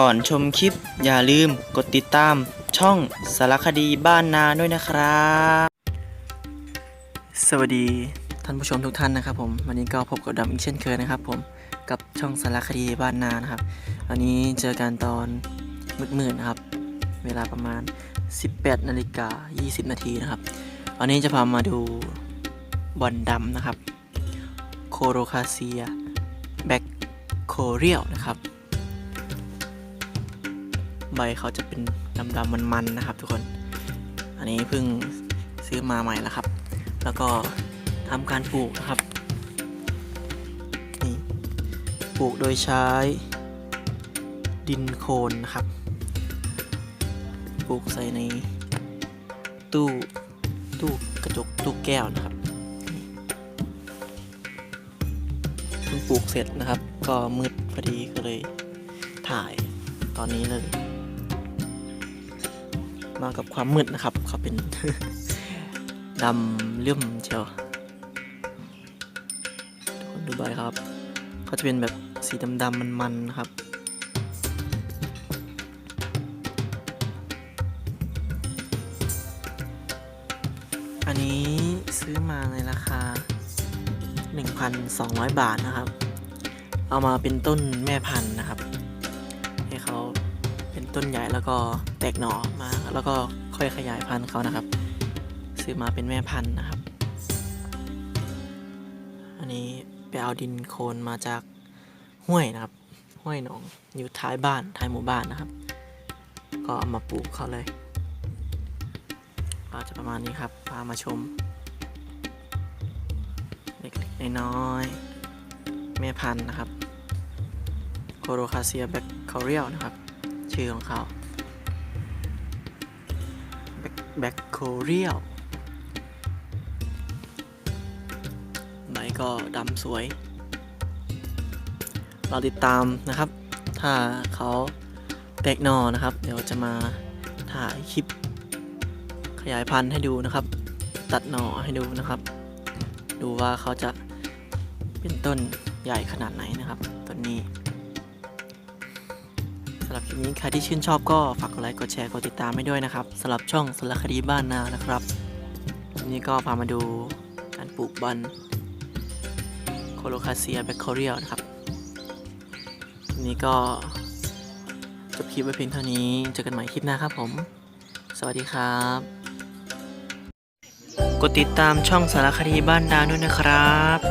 ก่อนชมคลิป อย่าลืมกดติดตามช่องสารคดีบ้านนาด้วยนะครับ สวัสดีท่านผู้ชมทุกท่านนะครับผมวันนี้ก็พบกับดำอีกเช่นเคยนะครับ ผมกับช่องสารคดีบ้านนานะครับวันนี้เจอกันตอนมืดๆนะครับ เวลาประมาณ 18นาฬิกา20 นาทีนะครับวันนี้จะพามาดูบอลดำนะครับโคโรคาเซียแบคโคเรียลนะครับ ใบเขาจะเป็นดำๆมันๆนะครับ ทุกคน อันนี้เพิ่งซื้อมาใหม่แล้วครับ แล้วก็ทำการปลูกนะครับนี่ปลูกโดยใช้ดินโคลนนะครับ ปลูกใส่ในตู้ตู้กระจกตู้แก้วนะครับเพิ่งปลูกเสร็จนะครับ ก็มืดพอดีก็เลยถ่ายตอนนี้เลย มากับความมืดนะครับเขาเป็นดำเลื่อมเชียวทุกคนดูใบครับ เขาจะเป็นแบบสีดำๆมันๆนะครับอันนี้ซื้อมาในราคา 1,200 บาทนะครับ เอามาเป็นต้นแม่พันธุ์นะครับ ให้เขา ต้นใหญ่แล้วก็แตกหน่อมาแล้วก็ค่อยขยายพันธุ์เขานะครับ ซื้อมาเป็นแม่พันธุ์นะครับ อันนี้ไปเอาดินโคลนมาจากห้วยนะครับ ห้วยหนองอยู่ท้ายบ้านท้ายหมู่บ้านนะครับ ก็เอามาปลูกเขาเลยก็จะประมาณนี้ครับพามาชมเล็กๆน้อยๆแม่พันธุ์นะครับโคโรคาเซียแบคคอเรียลนะครับ ชื่อของเขาแบคโคเรียลใบก็ดำสวย เราติดตามนะครับ ถ้าเขาแตกหนอนะครับ เดี๋ยวจะมาถ่ายคลิป ขยายพันธุ์ให้ดูนะครับ ตัดหนอให้ดูนะครับ ดูว่าเขาจะเป็นต้นใหญ่ขนาดไหนนะครับต้นนี้ ลิปนี้ใครที่ชื่นชอบก็ฝากกดไลค์กดแชร์กดติดตามให้ด้วยนะครับสำหรับช่องสารคดีบ้านนานะครับวันนี้ก็พามาดูการปลูกบอลโคโลคาเซียแบคโคเรียลนะครับวันนี้ก็จบคลิปไว้เพียงเท่านี้เจอกันใหม่คลิปหน้าครับผม สวัสดีครับ กดติดตามช่องสารคดีบ้านดาด้วยนะครับ